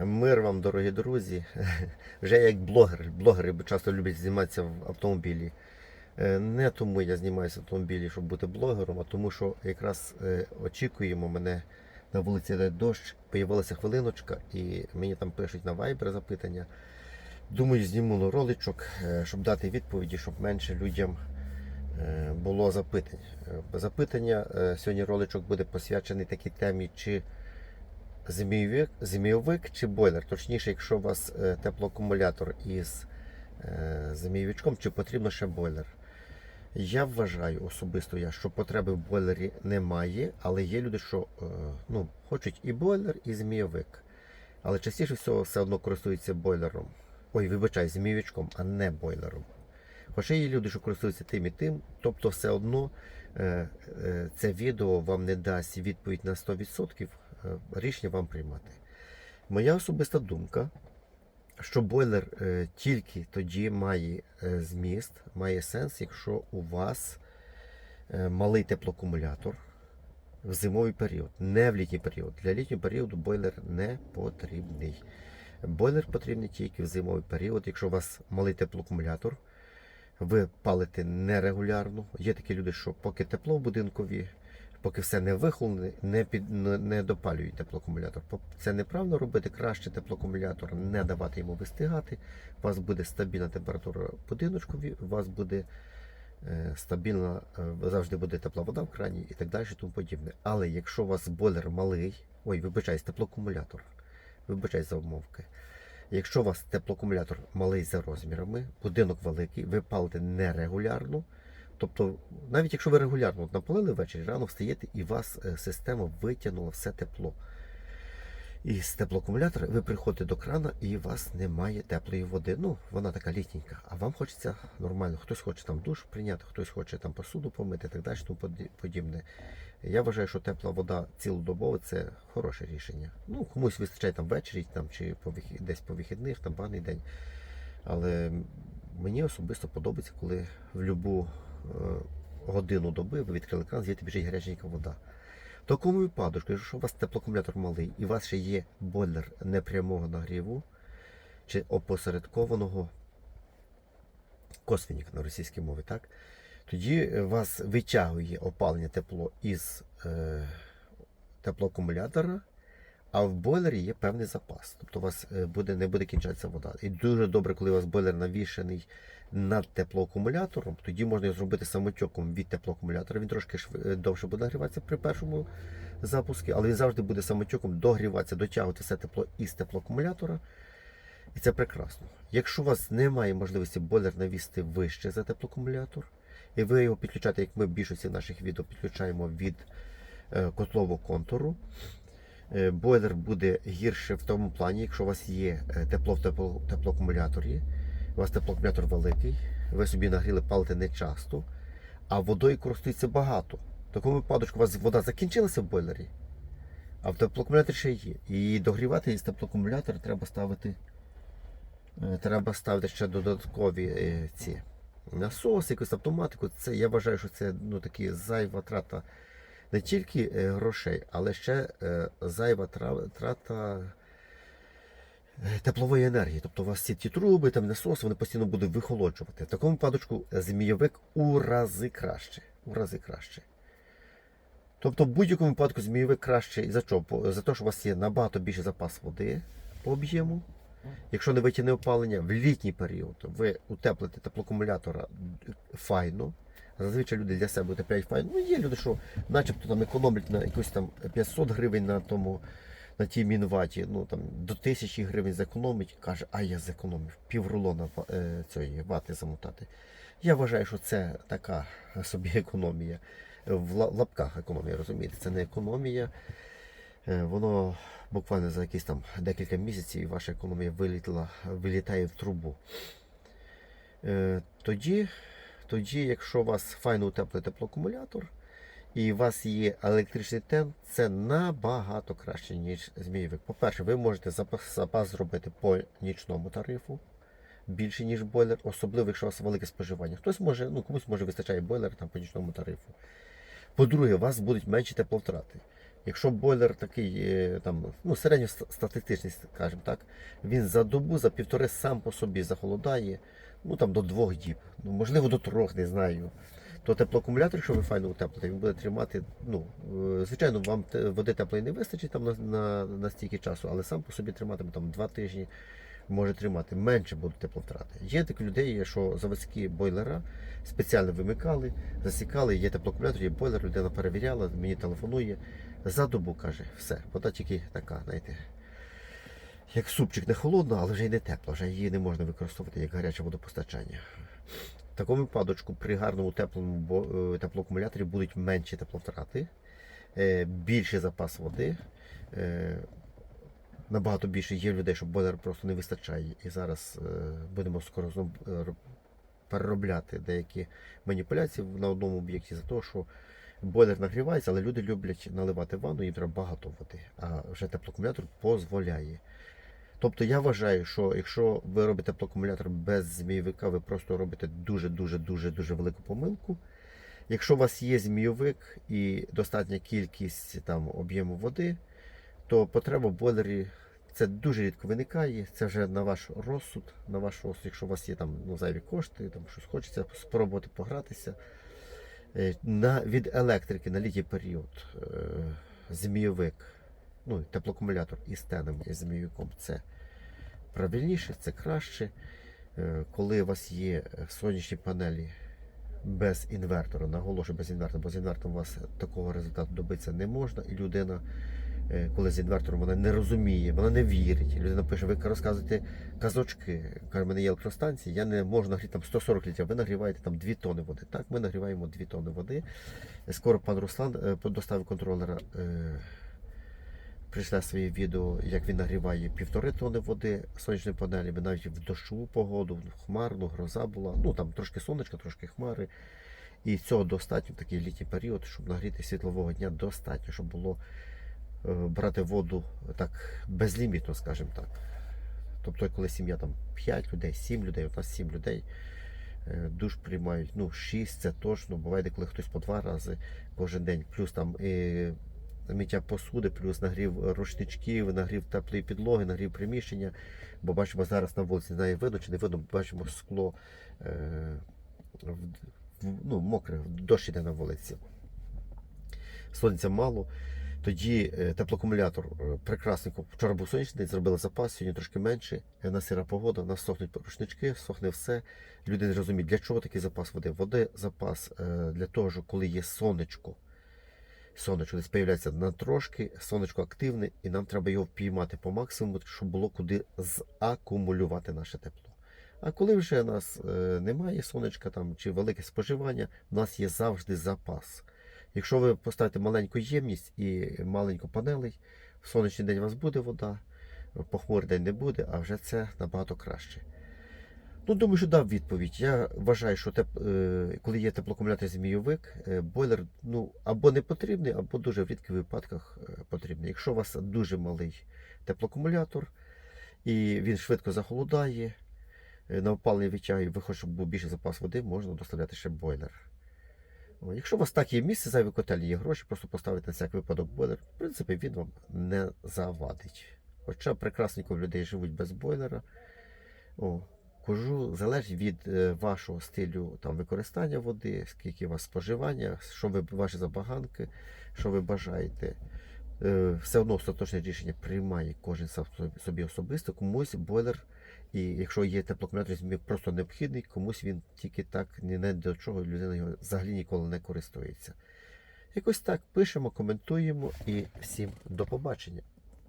Мир вам, дорогі друзі. Вже як блогер. Блогери часто люблять зніматися в автомобілі. Е, Не тому я знімаюся в автомобілі, щоб бути блогером, а тому, що якраз е, очікуємо мене на вулиці йде дощ, появилася хвилиночка, і мені там пишуть на Viber запитання. Думаю, зніму роличок, е, щоб дати відповіді, щоб менше людям було запитань. Запитання сьогодні роличок буде посвячений такій темі, чи змійовик, змійовик чи бойлер. Точніше, якщо у вас е, теплоакумулятор із е, змійовичком, чи потрібно ще бойлер. Я вважаю особисто, я, що потреби в бойлері немає, але є люди, що е, ну, хочуть і бойлер, і змійовик. Але частіше всього все одно користуються бойлером. Ой, вибачай, змійовичком, а не бойлером. Хоча є люди, що користуються тим і тим, тобто все одно це відео вам не дасть відповідь на 100%, е, рішення вам приймати. Моя особиста думка, що бойлер е, тільки тоді має е, зміст, має сенс, якщо у вас е, малий теплоакумулятор в зимовий період, не в літній період. Для літнього періоду бойлер не потрібний. Бойлер потрібний тільки в зимовий період, якщо у вас малий теплоакумулятор, ви палите нерегулярно. Є такі люди, що поки тепло в будинкові, поки все не вихолоне, не, під, не, допалюють теплоакумулятор. Це неправильно робити. Краще теплоакумулятор не давати йому вистигати. У вас буде стабільна температура будиночку, у вас буде е, стабільна, е, завжди буде тепла вода в крані і так далі, тому подібне. Але якщо у вас бойлер малий, ой, вибачаюсь, теплоакумулятор, вибачай за обмовки. Якщо у вас теплоакумулятор малий за розмірами, будинок великий, ви палите нерегулярно. Тобто, навіть якщо ви регулярно напалили ввечері, рано встаєте і вас е, система витягнула все тепло. І з теплоакумулятора ви приходите до крана і у вас немає теплої води. Ну, вона така літненька, а вам хочеться нормально. Хтось хоче там душ прийняти, хтось хоче там посуду помити і так далі, тому подібне. Я вважаю, що тепла вода цілодобово це хороше рішення. Ну, комусь вистачає там ввечері там, чи по вихід- десь по вихідних, там баний день. Але мені особисто подобається, коли в будь-яку годину доби ви відкрили кран, звідти біжить гаряченька вода. В такому випадку, якщо у вас теплоакумулятор малий і у вас ще є бойлер непрямого нагріву чи опосередкованого косвенник на російській мові, так? тоді е, вас витягує опалення тепло із е, теплоакумулятора, а в бойлері є певний запас. Тобто у вас е, буде, не буде кінчатися вода. І дуже добре, коли у вас бойлер навішений над теплоакумулятором, тоді можна його зробити самотьоком від теплоакумулятора. Він трошки шв- е, довше буде нагріватися при першому запуску, але він завжди буде самотьоком догріватися, дотягувати все тепло із теплоакумулятора. І це прекрасно. Якщо у вас немає можливості бойлер навісти вище за теплоакумулятор, і ви його підключаєте, як ми в більшості наших відео підключаємо від е, котлового контуру, бойлер буде гірше в тому плані, якщо у вас є е, тепло в теплоакумуляторі, у вас теплоакумулятор великий, ви собі нагріли палити не часто, а водою користується багато. В такому випадку у вас вода закінчилася в бойлері, а в теплоакумуляторі ще є. І догрівати із теплоакумулятора треба ставити. е, Треба ставити ще додаткові е, ці насоси, якусь автоматику. Це я вважаю, що це ну такі зайва трата не тільки е, грошей, але ще е, зайва тра- трата е, теплової енергії. Тобто у вас всі ті труби, там насоси, вони постійно будуть вихолоджувати. В такому випадку змійовик у рази краще. У рази краще. Тобто, в будь-якому випадку змійовик краще за що? За те, що у вас є набагато більший запас води по об'єму. Якщо не витягне опалення, в літній період ви утеплите теплоакумулятора файно. Зазвичай люди для себе утепляють файно. Ну, є люди, що начебто там економлять на якось там 500 гривень на тому, на тій мінваті, ну там до 1000 гривень зекономить, каже, а я зекономив піврулона е, цієї вати замотати. Я вважаю, що це така собі економія. В лапках економія, розумієте, це не економія. Е, Воно буквально за якісь там декілька місяців ваша економія вилітла, вилітає в трубу. Е, Тоді, тоді, якщо у вас файно утеплий теплоакумулятор і у вас є електричний тен, це набагато краще, ніж змійовик. По-перше, ви можете запас, запас зробити по нічному тарифу. Більше, ніж бойлер, особливо, якщо у вас велике споживання. Хтось може, ну комусь може вистачає бойлер там по нічному тарифу. По-друге, у вас будуть менші тепловтрати. Якщо бойлер такий, е, там, ну, середньостатистичний, скажімо так, він за добу, за півтори сам по собі захолодає, ну там до двох діб, ну, можливо, до трьох, не знаю. То теплоакумулятор, якщо ви файно утеплите, він буде тримати. Ну, е, звичайно, вам води теплої не вистачить там на, на, на стільки часу, але сам по собі триматиме там два тижні, може тримати. Менше будуть тепловтрати. Є такі людей, що заводські бойлера спеціально вимикали, засікали, є теплоакумулятор, є бойлер, людина перевіряла, мені телефонує. За добу каже, все, вода тільки така, знаєте. Як супчик не холодна, але вже й не тепла, вже її не можна використовувати як гаряче водопостачання. В такому випадочку при гарному теплому е, теплоакумуляторі будуть менші тепловтрати, е, більший запас води. е, Набагато більше є людей, що бойлер просто не вистачає. І зараз будемо скоро переробляти деякі маніпуляції на одному об'єкті за те, що бойлер нагрівається, але люди люблять наливати ванну, їм треба багато води. А вже теплоакумулятор дозволяє. Тобто я вважаю, що якщо ви робите теплоакумулятор без змійовика, ви просто робите дуже-дуже дуже дуже велику помилку. Якщо у вас є змійовик і достатня кількість там об'єму води, то потреба в бойлері це дуже рідко виникає. Це вже на ваш розсуд, на ваш розсуд, якщо у вас є там ну, зайві кошти, там щось хочеться спробувати погратися. Е, На, від електрики на літній період е, змійовик, ну, теплоакумулятор із теном і змійовиком це правильніше, це краще. Е, Коли у вас є сонячні панелі без інвертора, наголошую без інвертора, бо з інвертором у вас такого результату добитися не можна, і людина, е, коли з інвертором вона не розуміє, вона не вірить. Людина пише, ви розказуєте казочки. Каже, в мене є електростанція, я не можу нагріти там 140 літрів, ви нагріваєте там 2 тони води. Так, ми нагріваємо 2 тони води. Скоро пан Руслан е, доставив контролера. Е, Прийшла своє відео, як він нагріває півтори тони води сонячної панелі, навіть в дощову погоду, в хмарну, гроза була. Ну там трошки сонечка, трошки хмари. І цього достатньо в такий літній період, щоб нагріти світлового дня достатньо, щоб було е, брати воду так безлімітно, скажімо так. Тобто, коли сім'я там 5 людей, 7 людей, у нас 7 людей, е, душ приймають, ну 6 це точно. Буває, коли хтось по два рази кожен день, плюс там і миття посуди, плюс нагрів рушничків, нагрів теплої підлоги, нагрів приміщення. Бо бачимо зараз на вулиці, не знаю, видно чи не видно, бачимо скло е, ну, мокре, дощ іде на вулиці. Сонця мало. Тоді е, теплоакумулятор е. Вчора був сонячний зробили запас, сьогодні трошки менше. Е, На сира погода, нас сохнуть рушнички, сохне все. Люди не розуміють, для чого такий запас води. Води запас для того, що коли є сонечко, сонечко десь появляється на трошки, сонечко активне, і нам треба його впіймати по максимуму, щоб було куди закумулювати наше тепло. А коли вже у нас е, немає сонечка там, чи велике споживання, у нас є завжди запас. Якщо ви поставите маленьку ємність і маленьку панелей, в сонячний день у вас буде вода, похмурий день не буде, а вже це набагато краще. Ну, думаю, що дав відповідь. Я вважаю, що теп... е, коли є теплоакумулятор змійовик, е, бойлер ну, або не потрібний, або дуже в рідких випадках е, потрібний. Якщо у вас дуже малий теплоакумулятор і він швидко захолодає, на опалення відтягує, ви хочете, щоб був більший запас води, можна доставляти ще бойлер. Якщо у вас так є місце, зайві котелі, є гроші, просто поставити на всяк випадок бойлер, в принципі, він вам не завадить. Хоча прекрасненько в людей живуть без бойлера. О, кажу, залежить від е, вашого стилю там, використання води, скільки у вас споживання, що ви ваші забаганки, що ви бажаєте. Е, Все одно остаточне рішення приймає кожен собі- особисто, комусь бойлер. І якщо є теплоакумулятор, він просто необхідний, комусь він тільки так не до чого, людина його взагалі ніколи не користується. Якось так пишемо, коментуємо і всім до побачення.